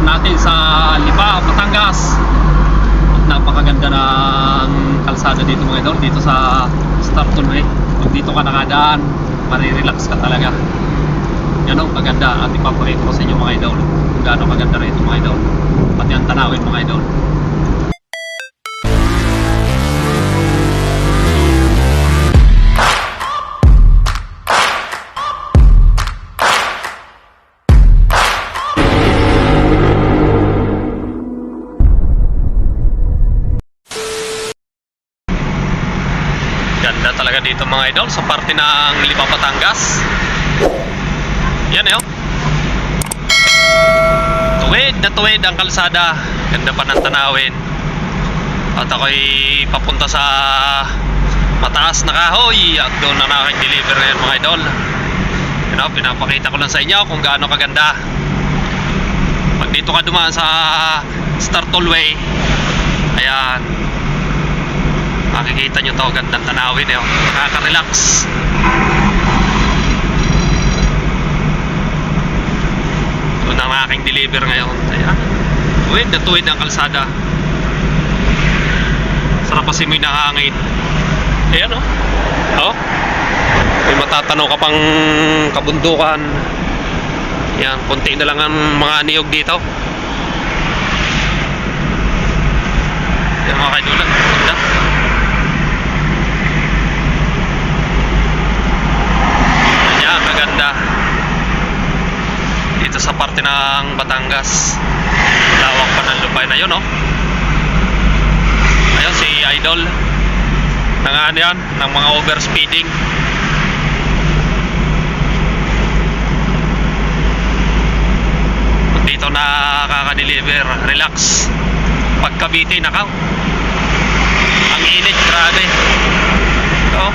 deliver natin sa Lipa, Batangas. At napakaganda ng kalsada dito mga idol, dito sa Star Tollway. Kung dito ka nakadaan, marirelax ka talaga. Yan o, maganda. At ipapakita ko sa inyo mga idol. Kung gaano kaganda rito mga idol. Pati ang tanawin mga idol. Talaga dito mga idol sa parte ng Lipa Batangas. Yan eh. oh. Tuwid na tuwid ang kalsada. Ganda pa ng tanawin. At ako'y papunta sa mataas na kahoy at doon na nakakig-deliver ngayon mga idol. Yan oh, pinapakita ko lang sa inyo kung gaano kaganda. Pag dito ka dumaan sa Star Tollway, ayan, makikita nyo to gandang tanawin eh. oh. Nakaka-relax. Ang aking deliver ngayon. Ayan. Tuwid na tuwid ang kalsada. Sarap kasi may nahangin. Ayan oh. Oh. May matatanaw ka pang kabundukan. Yan, konti na lang ang mga niyog dito. Yan mga kainulan. Ganda. Yan, maganda. Dito sa parte ng Batangas. Lawak pa ng lupay na yun, oh. Ayun, si Idol. Nang ano yan, ng mga overspeeding. Dito nakaka-deliver, relax. Pag Cavite, nakaw. Ang init, grabe. Ito.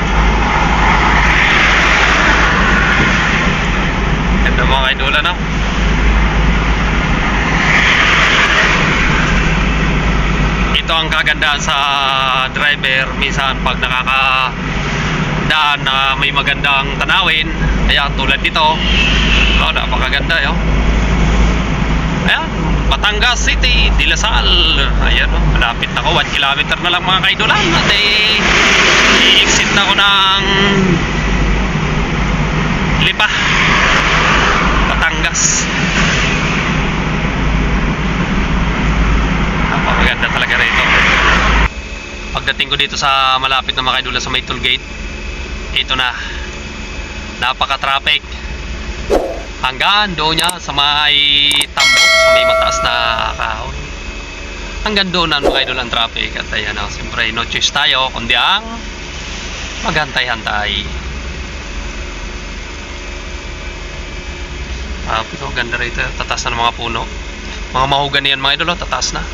Ganda mga kaidola, no? Ito ang kagandahan sa driver. Minsan pag nakaka daan na may magandang tanawin, ayan tulad nito. Oh, napakaganda 'yo. Ayan, Batangas City, Dilasal. Ayan, oh, malapit na ako. 1 kilometer na lang mga kaidolan. At eh, i-exit na ako ng Lipa. Batangas. Napakaganda talaga rito. Pagdating ko dito sa malapit na mga kaidolan sa may toll ito na. Napaka-traffic hanggang doon niya sa may tambok, sa may mataas na kahoy. Hanggang doon mga idol ang traffic at ayan o, siyempre no choice tayo kundi ang maghantay-hantay. Ah, pero ganda rito, tatas na ng mga puno. Mga mahogany yan mga idol, oh, tatas na.